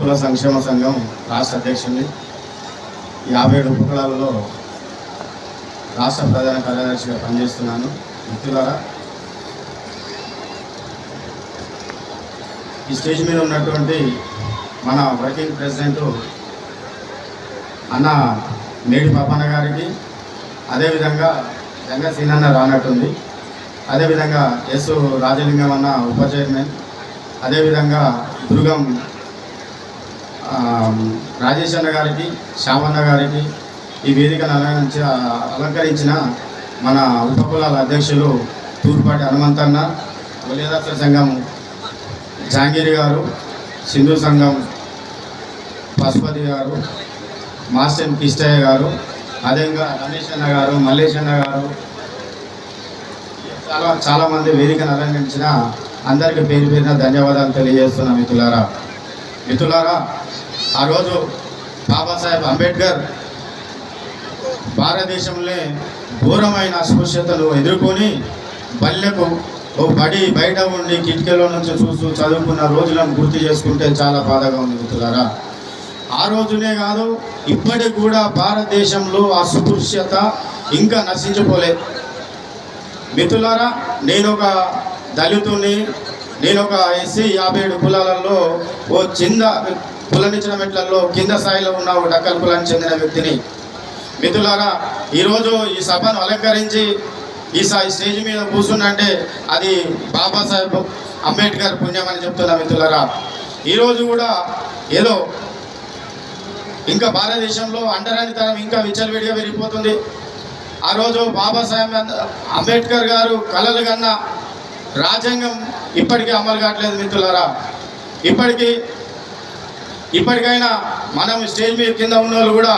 కుల సంక్షేమ సంఘం రాష్ట్ర అధ్యక్షుడిని యాభై ఏడు ఉపకులాలలో రాష్ట్ర ప్రధాన కార్యదర్శిగా పనిచేస్తున్నాను. మిత్రులారా ఈ స్టేజ్ మీద ఉన్నటువంటి మన వర్కింగ్ ప్రెసిడెంట్ అన్న మేడి పాపన్న గారికి అదేవిధంగా జంగ సీనన్న రానట్టుంది. అదేవిధంగా ఎస్ రాజలింగం అన్న ఉప చైర్మన్ అదేవిధంగా దుర్గం రాజేష్ అన్న గారికి శ్యామన్న గారికి ఈ వేదికను అలంకరించి అలంకరించిన మన ఉపకులాల అధ్యక్షులు తూర్పాటి హనుమంతన్న వలిదాస సంఘం జాంగిరి గారు సింధు సంఘం పశుపతి గారు మాస్టర్ కిష్టయ్య గారు అదేవిధంగా రమేష్ అన్న గారు మల్లేష్ అన్న గారు చాలా చాలామంది వేదికను అలంకరించిన అందరికీ పేరు పేరున ధన్యవాదాలు తెలియజేస్తున్నాం మిత్రులారా. మిత్రులారా ఆ రోజు బాబాసాహెబ్ అంబేద్కర్ భారతదేశంలో ఘోరమైన అస్పృశ్యతను ఎదుర్కొని బల్లెకు ఓ బడి బయట ఉండి కిటికీలో నుంచి చూస్తూ చదువుకున్న రోజులను గుర్తు చేసుకుంటే చాలా బాధగా ఉంది మిత్రులారా. ఆ రోజునే కాదు ఇప్పటికి కూడా భారతదేశంలో అస్పృశ్యత ఇంకా నశించిపోలేదు మిత్రులారా నేను ఒక దళితుని నేను ఒక ఎస్సీ యాభై ఏడు కులాలలో ఓ చిన్న కులనిచ్చిన మెట్లలో కింద స్థాయిలో ఉన్న ఒక డక్కల కులానికి చెందిన వ్యక్తిని. మిత్రులారా ఈరోజు ఈ సభను అలంకరించి ఈ స- ఈ స్టేజ్ మీద కూర్చున్నంటే అది బాబాసాహెబ్ అంబేద్కర్ పుణ్యం అని చెప్తున్నా మిత్రులరా. ఈరోజు కూడా ఏదో ఇంకా భారతదేశంలో అంటరానితనం ఇంకా విచ్చలవిడిగా పెరిగిపోతుంది. ఆ రోజు బాబాసాహెబ్ అంబేద్కర్ గారు కలలు కన్నా రాజ్యాంగం ఇప్పటికీ అమలు కావట్లేదు మిత్రులారా. ఇప్పటికీ ఇప్పటికైనా మనం స్టేజ్ మీద కింద ఉన్న వాళ్ళు కూడా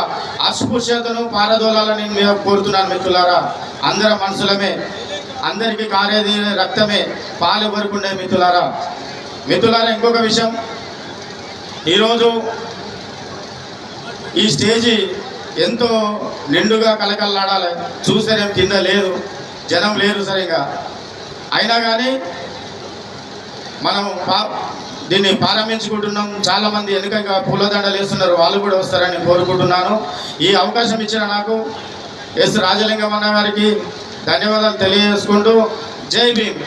అస్పృశ్యతను పారదోలాలని మీద కోరుతున్నాను మిత్రులారా. అందరి మనసులమే అందరికీ కారేది రక్తమే పాలు వరకుండే మిత్రులారా. మిత్రులారా ఇంకొక విషయం. ఈరోజు ఈ స్టేజి ఎంతో నిండుగా కలకల్లాడాలి చూస్తేనేం కింద లేదు జనం లేరు సరిగా. అయినా కానీ మనం పా దీన్ని ప్రారంభించుకుంటున్నాం చాలామంది వెనుక పూలదండలు వేస్తున్నారు. వాళ్ళు కూడా వస్తారని కోరుకుంటున్నాను. ఈ అవకాశం ఇచ్చిన నాకు ఎస్ రాజలింగం అన్న గారికి ధన్యవాదాలు తెలియజేసుకుంటూ జై భీమ్.